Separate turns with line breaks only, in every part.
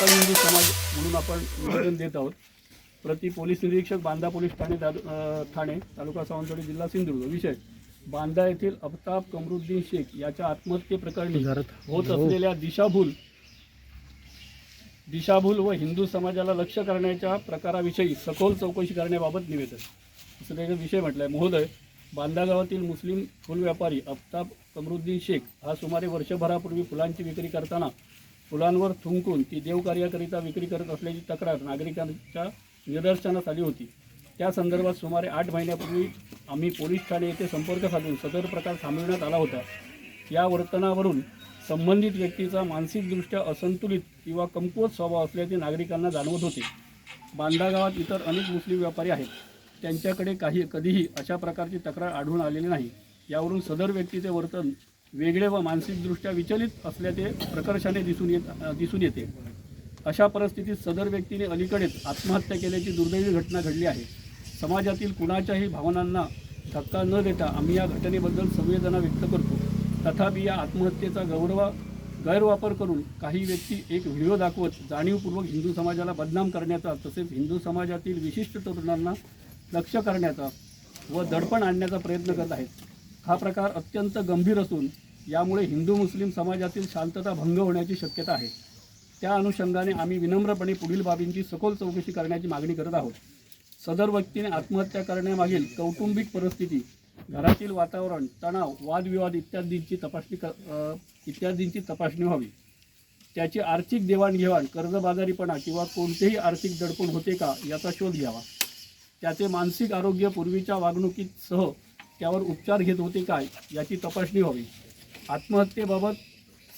सकल हिंदू समाज म्हणून आपण निवेदन देत आहोत. प्रति पोलीस निरीक्षक बांदा पोलीस ठाणे ठाणे तालुका सावंतवाडी जिल्हा सिंधुदुर्ग. विषय बांदा येथील अफताब कमरुद्दीन शेख याच्या आत्महत्येप्रकरणी होत असलेल्या दिशाभूल दिशाभूल व हिंदू समाजाला लक्ष करण्याच्या प्रकाराविषयी सखोल चौकशी करण्याबाबत निवेदन. असं त्याचा विषय म्हटलं आहे महोदय बांदा गावातील मुस्लिम फुल व्यापारी अफताब कमरुद्दीन शेख हा सुमारे वर्षभरापूर्वी फुलांची विक्री करताना फुलांवर थुंकून ती देवकार्याकरिता विक्री करत असल्याची तक्रार नागरिकांच्या निदर्शनास आली होती. त्या संदर्भात सुमारे आठ महिन्यापूर्वी आम्ही पोलीस ठाणे येथे संपर्क साधून सदर प्रकार थांबविण्यात आला होता. या वर्तनावरून संबंधित व्यक्तीचा मानसिकदृष्ट्या असंतुलित किंवा कमकुवत स्वभाव असल्याचे नागरिकांना जाणवत होते. बांदा गावात इतर अनेक मुस्लिम व्यापारी आहेत. त्यांच्याकडे काही कधीही अशा प्रकारची तक्रार आढळून आलेली नाही. यावरून सदर व्यक्तीचे वर्तन वेगळे व मानसिकदृष्ट्या विचलित असल्याचे प्रकर्षाने दिसून येत दिसून येते. अशा परिस्थितीत सदर व्यक्तीने अलीकडेच आत्महत्या केल्याची दुर्दैवी घटना घडली आहे. समाजातील कुणाच्याही भावनांना धक्का न देता आम्ही या घटनेबद्दल संवेदना व्यक्त करतो. तथापि या आत्महत्येचा गौरव गैरवापर करून काही व्यक्ती एक व्हिडिओ दाखवत जाणीवपूर्वक हिंदू समाजाला बदनाम करण्याचा तसेच हिंदू समाजातील विशिष्ट तरुणांना लक्ष करण्याचा व दडपण आणण्याचा प्रयत्न करत आहेत. हा प्रकार अत्यंत गंभीर असून यामुळे हिंदू मुस्लिम समाजातील शांतता भंग होण्याची शक्यता आहे. त्या अनुषंगाने आम्ही विनम्रपणे पुढील बाबींची सखोल चौकशी करण्याची मागणी करत आहोत. सदर व्यक्तीने आत्महत्या करण्यामागील कौटुंबिक परिस्थिती घरातील वातावरण तणाव वादविवाद इत्यादींची तपासणी क इत्यादींची तपासणी व्हावी. त्याची आर्थिक देवाणघेवाण कर्जबाजारीपणा किंवा कोणतेही आर्थिक दडपण होते का याचा शोध घ्यावा. त्याचे मानसिक आरोग्य पूर्वीच्या वागणुकीसह त्यावर उपचार घेत होते काय याची तपासणी व्हावी. आत्महत्येबाबत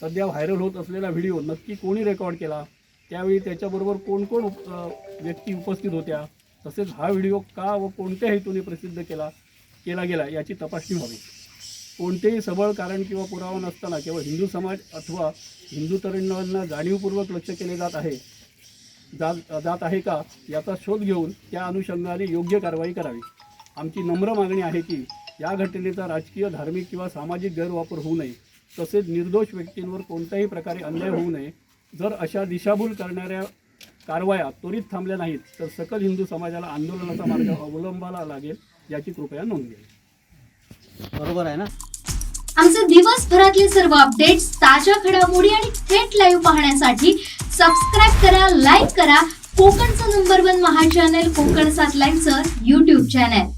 सध्या व्हायरल होत असलेला व्हिडिओ नक्की कोणी रेकॉर्ड केला? त्यावेळी त्याच्याबरोबर कोण कोण उप व्यक्ती उपस्थित होत्या? तसेच हा व्हिडिओ का व कोणत्या हेतूने प्रसिद्ध केला केला गेला याची तपासणी व्हावी. कोणतेही सबळ कारण किंवा पुरावा नसताना केवळ हिंदू समाज अथवा हिंदू तरुणांना जाणीवपूर्वक लक्ष केले जात आहे जात जात आहे का याचा शोध घेऊन त्या अनुषंगाने योग्य कारवाई करावी. आमची नम्र मागणी आहे की या घटनेचा राजकीय धार्मिक किंवा सामाजिक गैरवापर होऊ नये. तसेच निर्दोष व्यक्तींवर कोणत्याही प्रकारे अन्याय होऊ नये. जर अशा दिशाभूल करणाऱ्या कारवाया त्वरित थांबल्या नाहीत तर सकल हिंदू समाजाला आंदोलनाचा मार्ग अवलंबाला लागेल याची कृपया नोंद घ्यावी
बरोबर आहे ना?
आमचे दिवसभरातले सर्व अपडेट्स ताज्या घडामोडी आणि थेट लाईव्ह पाहण्यासाठी सबस्क्राईब करा लाईक करा. कोकणचं नंबर वन महा चॅनल कोकण सात लाईनचं युट्यूब चॅनल